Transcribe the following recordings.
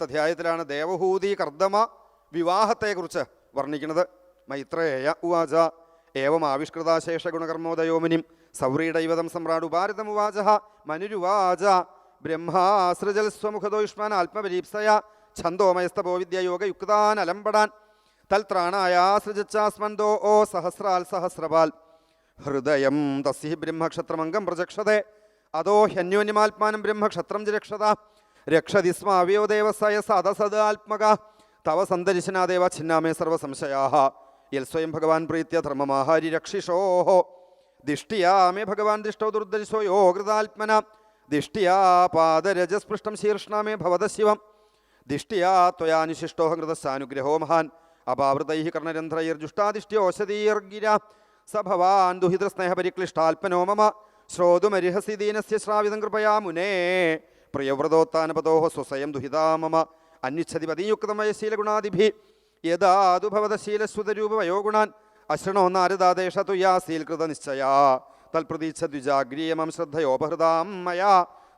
നാലാമത്തെ അധ്യായത്തിലാണ് ദേവഹൂതി കർദ്ദമ വിവാഹത്തെക്കുറിച്ച് വർണിക്കുന്നത്. മൈത്രേയ ഉവാച ഏവം ആവിഷ്കൃതാശേഷ ഗുണകർമ്മോദയോമിനിം സൗരീടൈവതം സമ്രാട് ഉപാരതമുവാച മനുരുവാച ബ്രഹ്മാസൃജൽ സ്വമുഖദോയുഷ്മാൻ ആത്മപരീപ്സയ വിദ്യയോഗ യുക്താൻ അലംപടാൻ തൽത്രാണായാസൃജച്ചാസ്മന്തോ ഓ സഹസ്രാൽ സഹസ്രപാൽ. ഹൃദയം തസ്യ ബ്രഹ്മക്ഷത്രമംഗം പ്രചക്ഷതേ അതോ ഹ്യന്യോന്യമാത്മാനം ബ്രഹ്മക്ഷത്രം ച രക്ഷത രക്ഷതി സ്മാവ്യോ ദേവസയ സദസദാത്മക തവ സന്തരിശനാദേവ ഛിന്നാമേ സർവസംശയാ യൽ സ്വയം ഭഗവാൻ പ്രീത്യ ധർമ്മമാഹാരി രക്ഷിഷോഹോ. ദിഷ്ടിയാ മേ ഭഗവാൻ ദിഷ്ടോ ദുർദരിശോ യോ കൃതാത്മന. ദിഷ്ടിയാ പാദരജസ്പൃഷ്ടം ശീർഷ്ണാമേ ഭവത ശിവം. ദിഷ്ടിയാ ത്വയാനുശിഷ്ടോഹ കൃതസ്സാനുഗ്രഹോ മഹാൻ. അപാവൃതൈ കർണരന്ധ്രൈർജുഷ്ടാദിഷ്ട്യോഷതീർഗിര സ ഭവാൻ ദുഹിതസ്നേഹപരിക്ലിഷ്ടാൽപ്പനോ മമ. ശ്രോതുമരിഹസി ദീനസ്യ ശ്രാവിതം കൃപയാ മുനേ. പ്രിയവ്രതോത്താനപതോ സ്വസയം ദുഹിതാമമ അന്വിച്ഛതി പതിയുക്തമയശീലഗുണാദിഭി യഥാതു ഭവതശീലസ്വതരൂപമയോ അശ്രണോ നാരദാദേശ ശീൽകൃത നിശ്ചയാ തൽപ്രതീക്ഷ ദ്വിജാഗ്രീയമം ശ്രദ്ധയോപഹൃതാം മയാ.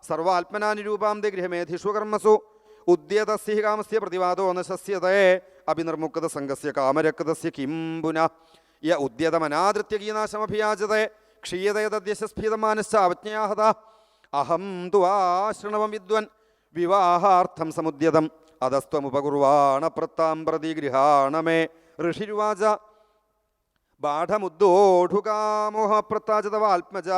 സർവാത്മനാനുരൂപാം ദേ ഗൃഹമേധിഷു കർമ്മസു. ഉദ്യതസ്യ കാമസ്യ പ്രതിവാദോ നശസ്യതേ അഭിനിർമുക്ത സംഘസ്യ കാമരക്തസ്യ കിം പുനഃ. യ ഉദ്യതമനാദൃത്യ ഗീനാശമഭിയാചതേ ക്ഷീയതേ തദ്യശസ്ഫീതമാനശ്ച അവജ്ഞയാഹത അഹം തു ആശൃണവം വിദ്വൻ. വിവാഹാർത്ഥം സമുദ്യതം. അധസ്ത്വമുപകുർവാണ പ്രത്താം പ്രതി ഗൃഹാണമേ ഋഷിരുവാച ബാഠമുദ്ദോഢുകാമോഹപ്രത്താചതവാത്മജ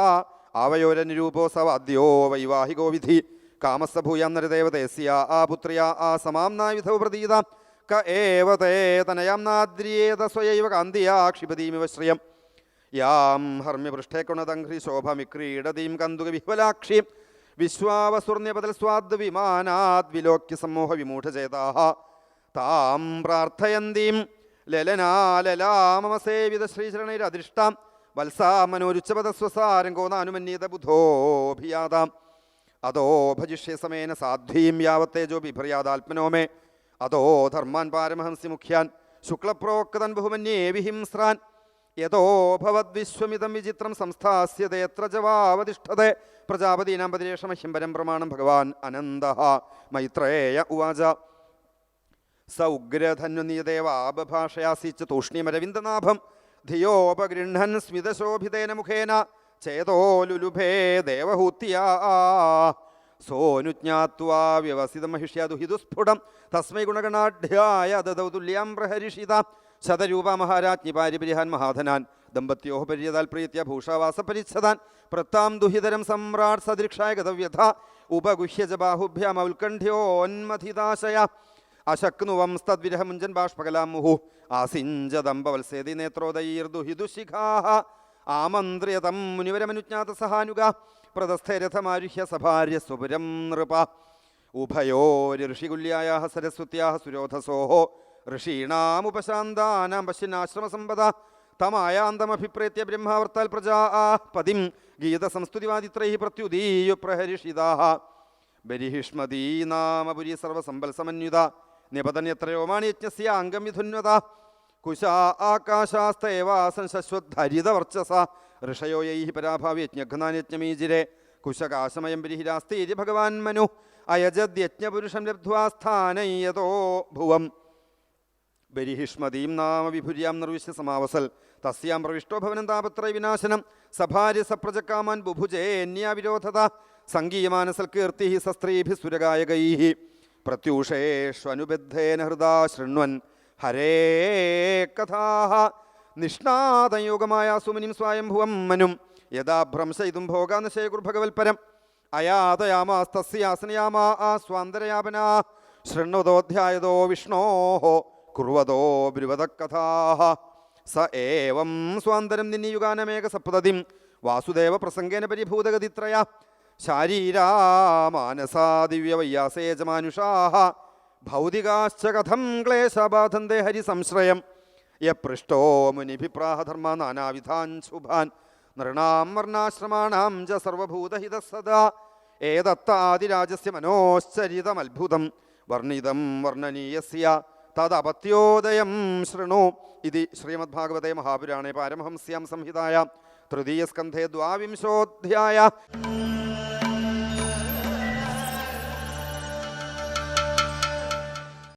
ആവയോരനിരൂപോസവ സവാദ്യോ വൈവാഹികോ വിധി. കാമസ്സഭൂയാം നരദേവതേസ്യ ആ പുത്രിയ ആ സമാംനായ വിധവ പ്രതീത. ക ഏവതേ തനയാം നാദ്രിയേത സ്വയൈവ കാന്തിയാ ക്ഷിപതീമിവ ശ്രിയം. യാം ഹർമ്മ്യപൃഷ്ഠേ കുണതംഘ്രി ശോഭമിക്രീഡതീം കന്തുക വിഹ്വലാക്ഷി വിശ്വാവസുർണ്യപതൽ സ്വാദ് വിമാനാത് വിലോക്യ സമൂഹ വിമൂഢചേതാ താം പ്രാർത്ഥയന്തീം ലലനാലലാമസേവിത ശ്രീചരണൈരധിഷ്ഠാം. വത്സാ മനോരുച്ചപദസ്വസാരംഗോ നാനുമന്യത ബുധോഭിയാതാം അതോ ഭജിഷ്യ സമേന സാധ്വീം യാവത്തേജോ ബിഭ്രയാദാത്മനോമേ അതോ ധർമാൻ പാരമഹംസി മുഖ്യാൻ. ശുക്ലപ്രോക്തൻ ബഹുമന്യേ വിഹിംസ്രാൻ. യഥോ വിചിത്രം വിചിത്രം സംസ്ഥാസ്യതേത്ര ജവാവതിഷ്ഠത പ്രജാപതീനാം പതിരേഷമഹ്യം പ്രമാണം ഭഗവാൻ അനന്ത മൈത്രേയ ഉവാച. സ ഉഗ്രധന്വനീയദേവാപഭാഷയാസീച്ച് തൂഷ്ണീമരവിന്ദനാഭം ധിയോപഗൃഹൻ സ്മിതശോഭിതേന മുഖേന. ചേതോ ലുലുഭേ ദേവഹൂത്യാ സോനുജ്ഞാത്വാ വ്യവസിതമഹിഷ്യാദുഹിതുസ്ഫുടം തസ്മൈ ഗുണഗണാഢ്യായ ദദൗതുല്യാം പ്രഹരിഷിത. ശതരൂപ മഹാരാജ്ഞി പാരിപരിഹാൻ മഹാധനാൻ. ദമ്പത്യോ പര്യതാൽ പ്രീത്യ ഭൂഷാവാസ പരിച്ഛതാൻ പ്രത്താം ദുഹിതരം സമ്രാട് സദൃക്ഷായ ഗതവ്യഥ. ഉപഗുഹ്യജ ബാഹുഭ്യാം ഔത്കണ്ഠ്യോന്മഥിതാശയ അശക്നുവംസ്തദ്വിരഹമുഞ്ചൻ ബാഷ്പകലാം മുഹു ആസിഞ്ചദംബവത്സേതി നേത്രോദയീർദുഹിദുശിഖാഹ ആമന്ത്രിയതം മുനിവരമനുജ്ഞാത സഹാനുക പ്രതസ്ഥരഥമാരുഹ്യ സഭാര്യ സുപുരം നൃപ. ഉഭയോര് ഋഷികുല്യായ സരസ്വത്യാ സുരോധസോഹോ. ഋഷീണാമുപശാന്താനാം പശ്യനാശ്രമസമ്പദ തമായാന്തമഭിപ്രേത്യ ബ്രഹ്മാവർത്താൽ പ്രജാ പതിം ഗീതസംസ്തുതിവാദിത്രൈ പ്രത്യുദീയു പ്രഹരിഷിതാഹ. ബരിഹിഷ്മതീ നാമപുരി സർവസമ്പൽസമന്യുത നിപതന്യത്രയോ മാണിയജ്ഞസ്യ അംഗം വിധുന്വത. കുശാ ആകാശാസ്തേവാസൻ ശശ്വദ്ധരിതവർച്ചസ. ഋഷയോ യൈ പരാഭാവ്യജ്ഞഘ്നാന്യജ്ഞമീജിരെ കുശകാശമയം ബരിഹിരാസ്തീരി ഭഗവാൻ മനു. അയജദ്യജ്ഞപുരുഷം ലബ്ധ്വാസ്ഥാനയതോ ഭുവം. ബരിഹിഷ്മതീം നാമ വിഭുര്യാം നിർവിശ്യ സമാവസൽ. തസ്യാം പ്രവിഷ്ടോ ഭവനം താപത്ര വിനാശനം. സഭാര്യ സപ്രജക്കാമാൻ ബുഭുജേന്യാവിരോധത സംഗീയമാനസൽകീർത്തി സസ്ത്രീഭി സുരഗായകൈ പ്രത്യൂഷേഷ്വനുബദ്ധേന ഹൃദാ ശൃണ്വൻ. ഹരേ കഥാ നിഷ്ണാതയോഗമായ സുമനിം സ്വായംഭുവം മനും യഥാ ഭ്രംശയിതും ഭോഗാനശേകുർഭഗവൽപരം അയാതയാമാസ്തസ്യാസനയാമാ ആ സ്വാന്തരയാപനാ. ശൃണ്വതോധ്യായതോ വിഷ്ണോ. കുർവതോ ബ്രുവതക്കഥാ സ ഏവം സ്വാന്തരം നിന്നിയുഗാനമേക സപ്തതിം. വാസുദേവ പ്രസംഗേന പരിഭൂതഗതിത്രയ. ശാരീരാ മാനസാ ദിവ്യവയ്യാസേജമാനുഷാ ഭൗതികാശ്ച കഥം സംശ്രയം ഹരിസംശ്രയം. യപൃഷ്ടോ മുനിഭിപ്രാഹധർമ്മ നാനാവിധാൻ ശുഭാൻ. നൃണാം വർണാശ്രമാണാം ച സർവഭൂതഹിത സദാ. ഏതത്താതിരാജസ്യ മനോശ്ചരിതമത്ഭുതം. വർണിതം വർണനീയസ്യ. തദപത്യോദയം ശൃണു. ഇതി ശ്രീമദ്ഭാഗവതേ മഹാപുരാണേ. പാരമഹംസ്യാം സംഹിതായ തൃതീയസ്കന്ധേ ദ്വാവിംശോധ്യായ.